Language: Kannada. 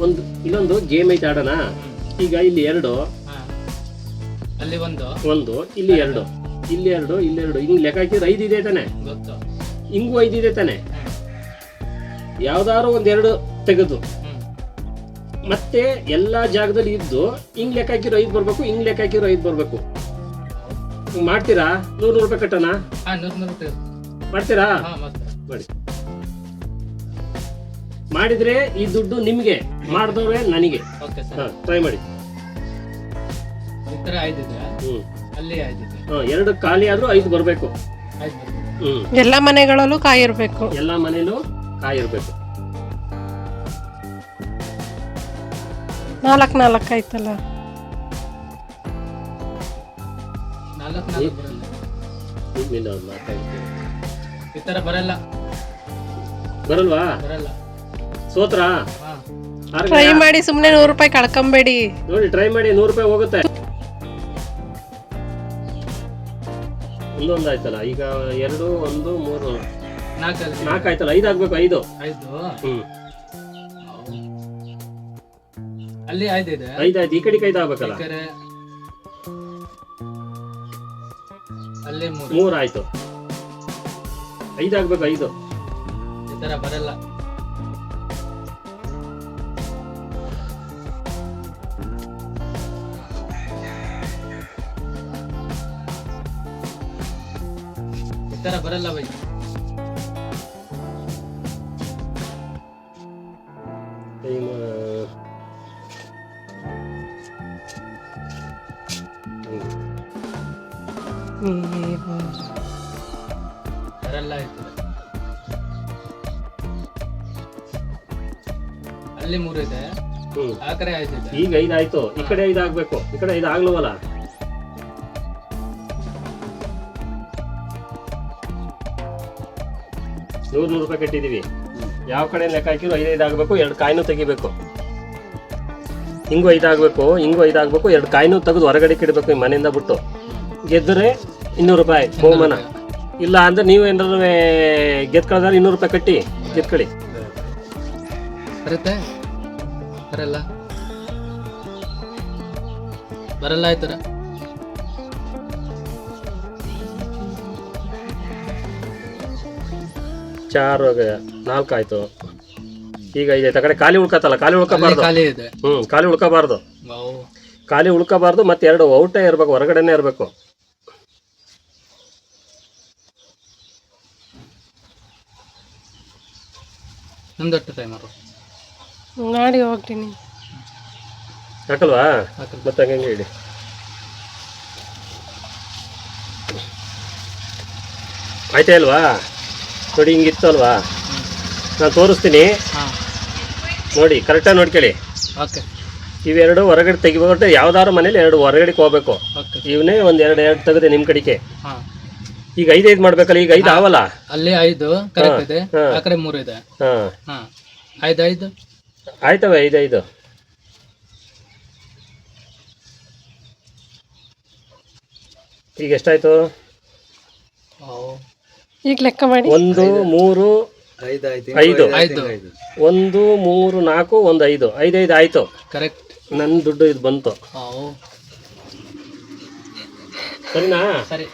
ಒಂದು ಇನ್ನೊಂದು ಗೇಮ್ ಐತೆ ಆಡೋಣ. ಈಗ ಇಲ್ಲಿ ಎರಡು. ಅಲ್ಲಿ ಒಂದು. ಒಂದು ಇಲ್ಲಿ ಎರಡು. ಇಲ್ಲಿ ಎರಡು ಇಲ್ಲಿ ಎರಡು. ಹಿಂಗ್ ಲೆಕ್ಕ ಹಾಕಿದ್ರೆ ಐದು ಇದೆ ತಾನೆ. ಗೊತ್ತು. ಹಿಂಗೂ ಐದು ಇದೆ ತಾನೆ. ಯಾವ್ದಾದ್ರು ಒಂದೆರಡು ತೆಗೆದು. ಮತ್ತೆ ಎಲ್ಲಾ ಜಾಗದಲ್ಲಿ ಇದ್ದು ಹಿಂಗ್ ಲೆಕ್ಕ ಹಾಕಿರೋ ಐದು ಬರ್ಬೇಕು ಹಿಂಗ್ ಲೆಕ್ಕ ಹಾಕಿರೋ ಐದು ಬರ್ಬೇಕು. ಮಾಡ್ತೀರಾ? ನೂರು ನೂರು ರೂಪಾಯಿ ಕಟ್ಟೋಣ? ಮಾಡ್ತೀರಾ. ಮಾಡಿ. ಮಾಡಿದ್ರೆ ಈ ದುಡ್ಡು ನಿಮ್ಗೆ ಮಾಡಿದವ್ರೆ ನನಗೆ. ಓಕೆ ಸರ್ ಟ್ರೈ ಮಾಡಿ. ಈ ಥರ ಐದಿದೆ ಹ್ಮ್. ಅಲ್ಲಿ ಐದಿದೆ ಹಾ, ಎರಡು ಖಾಲಿ ಆದ್ರೂ ಐದು ಬರ್ಬೇಕು. ಆಯ್ತು ಹ್ಮ್. ಎಲ್ಲ ಮನೆಗಳಲ್ಲೂ ಕಾಯಿರ್ಬೇಕು. ಎಲ್ಲ ಮನೇಲೂ ಕಾಯಿ ಇರಬೇಕು ನಾಲ್ಕು ನಾಲ್ಕು ಆಯ್ತಲ್ಲ. ನಾಲ್ಕು ನಾಲ್ಕು ಬರಲ್ಲ. ನಿಮ್ಮಿಂದ ಅವ್ರು ಮಾತಾಡ್ತೀವಿ ಈ ಥರ ಬರಲ್ಲ. ಬರಲ್ವಾ? ಬರಲ್ಲ. ಸೋತ್ರಾ? ಟ್ರೈ ಮಾಡಿ ಸುಮ್ಮನೆ ನೂರು ರೂಪಾಯಿ ಕಳ್ಕೊಂಬೇಡಿ. ನೋಡಿ ಟ್ರೈ ಮಾಡಿ ನೂರು ರೂಪಾಯಿ ಹೋಗುತ್ತೆ. ಒಂದೊಂದು ಆಯ್ತಲ್ಲ ಈಗ ಎರಡು ಒಂದು ಮೂರು. ನಾಲ್ಕು ನಾಲ್ಕು ಆಯ್ತಲ್ಲ ಐದು ಆಗ್ಬೇಕು ಐದು. ಐದು? ಹ್ಮ್. ಅಲ್ಲಿ ಐದಿದೆ ಐದು ಆಯ್ತು ಈ ಕಡೆಗೆ ಐದು ಆಗ್ಬೇಕಲ್ಲ. ಅಲ್ಲಿ ಮೂರು. ಮೂರು ಆಯ್ತು. ಐದು ಆಗ್ಬೇಕು ಐದು. ಈ ತರ ಬರಲ್ಲ. ಥರ ಬರಲ್ಲ ಬೈ. ಟೈಮ್ ಬರಲ್ಲ ಆಯ್ತು. ಅಲ್ಲಿ ಮೂರು ಇದೆ. ಆ ಕಡೆ ಐದಿದೆ ಈಗ ಐದು ಆಯ್ತು. ಈ ಕಡೆ ಐದು ಆಗ್ಬೇಕು. ಈ ಕಡೆ ಐದು ಆಗ್ಲವಲ್ಲ. ನೂರು ನೂರು ರೂಪಾಯಿ ಕಟ್ಟಿದ್ದೀವಿ ಯಾವ ಕಡೆ ಲೆಕ್ಕ ಹಾಕಿದ್ರು ಐದು ಐದು ಆಗ್ಬೇಕು, ಎರಡು ಕಾಯಿನೂ ತೆಗಿಬೇಕು. ಹಿಂಗೂ ಐದು ಆಗಬೇಕು, ಹಿಂಗೂ ಐದು ಆಗಬೇಕು, ಎರಡು ಕಾಯಿನೂ ತೆಗೆದು ಹೊರಗಡೆ ಕಿಡಬೇಕು ಈ ಮನೆಯಿಂದ ಬಿಟ್ಟು. ಗೆದ್ದರೆ ಇನ್ನೂರು ರೂಪಾಯಿ ಬಹುಮಾನ. ಇಲ್ಲ ಅಂದ್ರೆ ನೀವು ಏನಾದ್ರು ಗೆದ್ಕೊಳ್ಳೋದಾದ್ರೆ ಇನ್ನೂರು ರೂಪಾಯಿ ಕಟ್ಟಿ ಗೆದ್ಕೊಳ್ಳಿ ಬರುತ್ತೆ? ಬರಲ್ಲ. ಬರಲ್ಲ ಆಯ್ತರ ಚಾರು ನಾಲ್ಕು ಆಯ್ತು ಈಗ ಇದೆ ತಗಡೆ ಕಡೆ ಖಾಲಿ ಉಳ್ಕತ್ತಲ್ಲ ಖಾಲಿ ಉಳ್ಕೋಬಾರ್ದು. ಖಾಲಿ ಇದೆ. ಖಾಲಿ ಉಳ್ಕೋಬಾರ್ದು. ಖಾಲಿ ಉಳ್ಕೋಬಾರ್ದು ಮತ್ತೆ ಎರಡು ಔಟೇ ಇರ್ಬೇಕು ಹೊರಗಡೆನೆ ಇರ್ಬೇಕು. ಹೋಗ್ತೀನಿ. ಹಾಕಲ್ವಾ. ಮತ್ತೆ ಹಂಗೆ ಇಡಿ. ಆಯ್ತಾ ಇಲ್ವಾ ನೋಡಿ ಹಿಂಗಿತ್ತು ಅಲ್ವಾ ನಾನು ತೋರಿಸ್ತೀನಿ. ಹಾಂ. ನೋಡಿ ಕರೆಕ್ಟಾಗಿ ನೋಡ್ಕೊಳ್ಳಿ. ಓಕೆ. ಇವೆರಡು ಹೊರಗಡೆ ತೆಗಿಬೇಕು ಯಾವ್ದಾದ್ರು ಮನೇಲಿ ಎರಡು ಹೊರಗಡೆ ಹೋಗ್ಬೇಕು. ಓಕೆ. ಇವನೇ ಒಂದ್ ಎರಡು ಎರಡು ತೆಗೆದೆ ನಿಮ್ಮ ಕಡೆಗೆ. ಹಾಂ. ಈಗ ಐದು ಐದು ಮಾಡ್ಬೇಕಲ್ಲ ಈಗ ಐದು ಆವಲ್ಲ? ಅಲ್ಲಿ ಐದು ಕರೆಕ್ಟ್ ಇದೆ. ಹಾ. ಆ ಕಡೆ ಮೂರು ಇದೆ. ಹಾ. ಹಾಂ. ಐದು ಐದು? ಆಯ್ತವೆ ಐದು ಐದು. ಈಗ ಎಷ್ಟಾಯ್ತು. ಈಗ ಲೆಕ್ಕ ಮಾಡಿ. ಒಂದು ಮೂರು ಐದು ಐದು. ಒಂದು ಮೂರು ನಾಲ್ಕು ಒಂದು ಐದು. ಐದೈದು ಆಯ್ತು. ಕರೆಕ್ಟ್ ನನ್ನ ದುಡ್ಡು ಇದು ಬಂತು. ಸರಿನಾ? ಸರಿ.